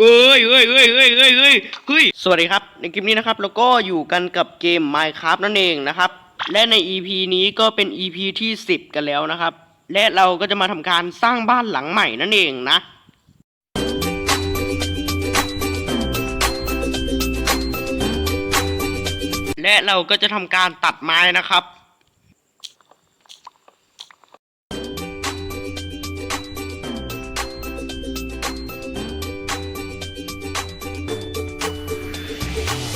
เอ้ยเอ้ยเอ้ยเอ้ยเอ้ยเอ้ยเฮ้ยสวัสดีครับ ในคลิปนี้นะครับเราก็อยู่กันกับเกม Minecraft นั่นเองนะครับ และใน EP นี้ก็เป็น EP ที่ 10 กันแล้วนะครับ และเราก็จะมาทำการสร้างบ้านหลังใหม่นั่นเองนะและเราก็จะทำการตัดไม้นะครับ ต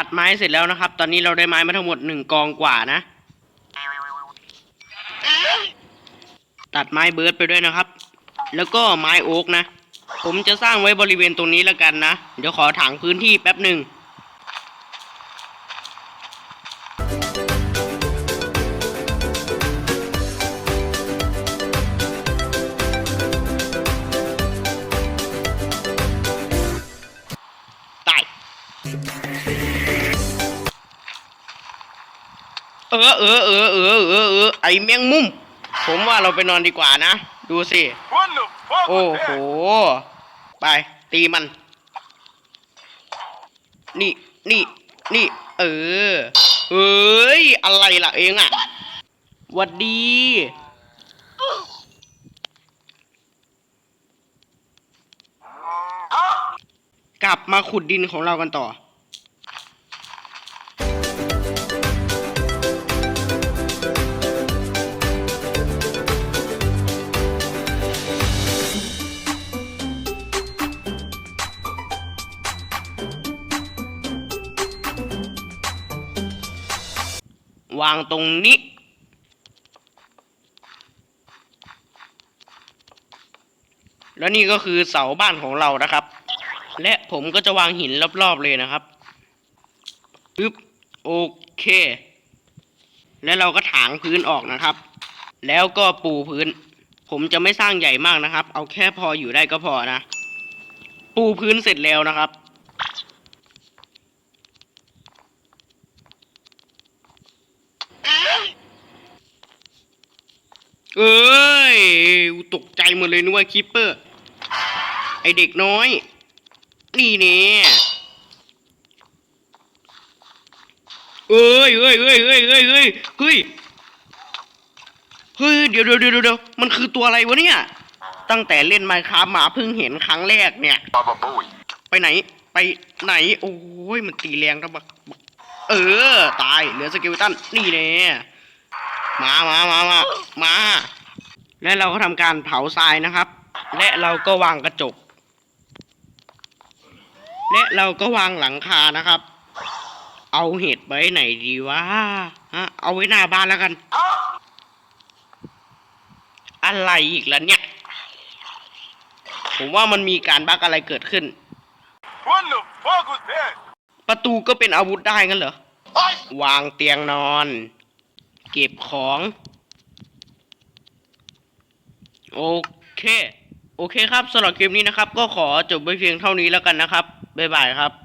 ัดไม้เสร็จแล้วนะครับ ตอนนี้เราได้ไม้มาทั้งหมดหนึ่งกองกว่านะ ตัดไม้เบิร์ดไปด้วยนะครับ แล้วก็ไม้โอ๊กนะ ผมจะสร้างไว้บริเวณตรงนี้แล้วกันนะ เดี๋ยวขอถังพื้นที่แป๊บหนึ่ง เออเออเออเออเออเออไอแมงมุม ผมว่าเราไปนอนดีกว่านะ ดูสิ โอ้โห ไป ตีมัน นี่นี่นี่ เออเฮ้ย อะไรล่ะเองอะหวัดดี ก ลับมาขุดดินของเรากันต่อ วางตรงนี้แล้วนี่ก็คือเสาบ้านของเรานะครับ และผมก็จะวางหินรอบๆเลยนะครับปึ๊บโอเค แล้วเราก็ถางพื้นออกนะครับ แล้วก็ปูพื้น ผมจะไม่สร้างใหญ่มากนะครับ เอาแค่พออยู่ได้ก็พอนะ ปูพื้นเสร็จแล้วนะครับ เอ้ย ตกใจหมดเลยนึกว่าคิปเปอร์ ไอเด็กน้อย นี่เนี่ยเอ้ยเอ้ยเอ้ยเอ้ยเอ้ยเอ้ยเฮ้ยเฮ้ยเดี๋ยวเดี๋ยวเดี๋ยวเดี๋ยวมันคือตัวอะไรวะเนี่ย ตั้งแต่เล่นไมค์ค a f t มาเพิ่งเห็นครั้งแรกเนี่ย Baba Booey. ไปไหน ไปไหน โอ้ยมันตีแรงครับบักบักเออ ตาย เหลือสกิลตันนี่แน่มามามามามา และเราก็ทำการเผาทรายนะครับ และเราก็วางกระจก และเราก็วางหลังคานะครับ เอาเห็ดไว้ไหนดีวะฮะ เอาไว้หน้าบ้านแล้วกัน อะไรอีกแล้วเนี่ย ผมว่ามันมีการบั๊กอะไรเกิดขึ้น ประตูก็เป็นอาวุธได้งั้นเหรอ วางเตียงนอน เก็บของ โอเค โอเคครับสำหรับคลิปนี้นะครับ ก็ขอจบไปเพียงเท่านี้แล้วกันนะครับ บ๊ายบายครับ